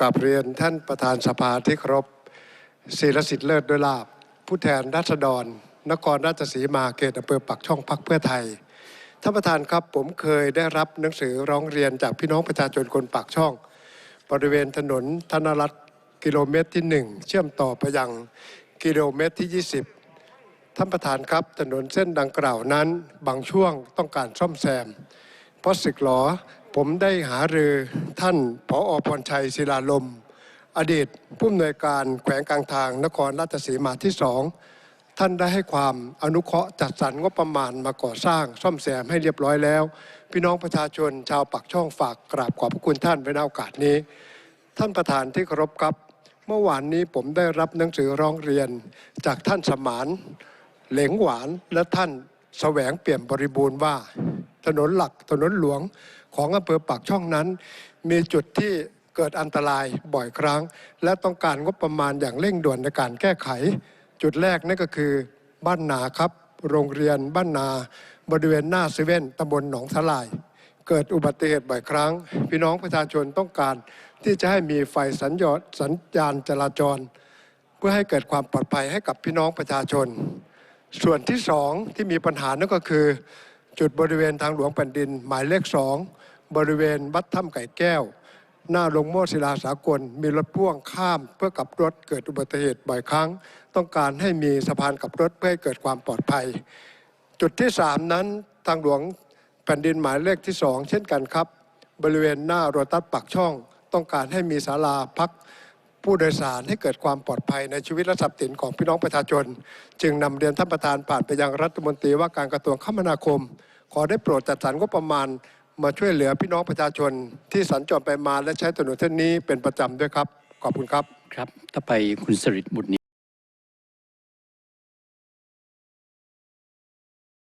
กับเรียนท่านประธานสภาที่เคารพศิรสิทธิ์เลิศด้วยลาบ ผู้แทนราษฎร นครราชสีมาเขตอำเภอปักช่องพักเพื่อไทย ท่านประธานครับผมเคยได้รับหนังสือร้องเรียนจากพี่น้องประชาชนคนปากช่อง บริเวณถนนธนรัตน์กิโลเมตรที่ 1 เชื่อมต่อไปยังกิโลเมตรที่ 20 ท่านประธานครับถนนเส้นดังกล่าวนั้น บางช่วงต้องการซ่อมแซม เพราะสึกหลอ ผมได้หารือท่านผออพรชัยศิลาลม อดีตผู้อำนวยการแขวงกลารทางนครราชสีมาที่สองท่านได้ให้ความอนุเคราะห์จัดสรรงบประมาณมาก่อสร้างซ่อมแซมให้เรียบร้อยแล้ว พี่น้องประชาชนชาวปากช่องฝากกราบขอบพระคุณท่านไว้ในโอกาสนี้ ท่านประธานที่เคารพครับ เมื่อวานนี้ผมได้รับหนังสือร้องเรียน จากท่านสมานเหลงหวานและท่านแสวงเปี่ยมบริบูรณ์ว่า ถนนหลักถนนหลวงของอำเภอปากช่องนั้น มีจุดที่เกิดอันตรายบ่อยครั้ง และต้องการงบประมาณอย่างเร่งด่วนในการแก้ไข จุดแรกนั่นก็คือบ้านนาครับ โรงเรียนบ้านนา บริเวณหน้าเซเว่นตำบลหนองสลาย เกิดอุบัติเหตุบ่อยครั้ง พี่น้องประชาชนต้องการที่จะให้มีไฟสัญญาณสัญญาณจราจร เพื่อให้เกิดความปลอดภัยให้กับพี่น้องประชาชน ส่วนที่สองที่มีปัญหานั่นก็คือ จุดบริเวณทางหลวงแผ่นดิน หมายเลขสองบริเวณวัดถ้ำไก่แก้ว หน้าโรงโม่ศิลาสากล มีรถพ่วงข้ามเพื่อกลับรถเกิดอุบัติเหตุบ่อยครั้ง ต้องการให้มีสะพานกลับรถเพื่อให้เกิดความปลอดภัย จุดที่สามนั้นทางหลวงแผ่นดินหมายเลขที่สองเช่นกันครับ บริเวณหน้าโรตัสปากช่อง ต้องการให้มีศาลาพัก ผู้โดยสารให้เกิดความปลอดภัยในชีวิตและทรัพย์สินของพี่น้องประชาชน จึงนำเรียนท่านประธานผ่านไปยังรัฐมนตรีว่าการกระทรวงคมนาคม ขอได้โปรดจัดสรรงบประมาณ มาช่วยเหลือพี่น้องประชาชน ที่สัญจรไปมาและใช้ถนนเส้นนี้เป็นประจำด้วยครับ ขอบคุณครับ ครับต่อไปคุณสริตบุตรนิ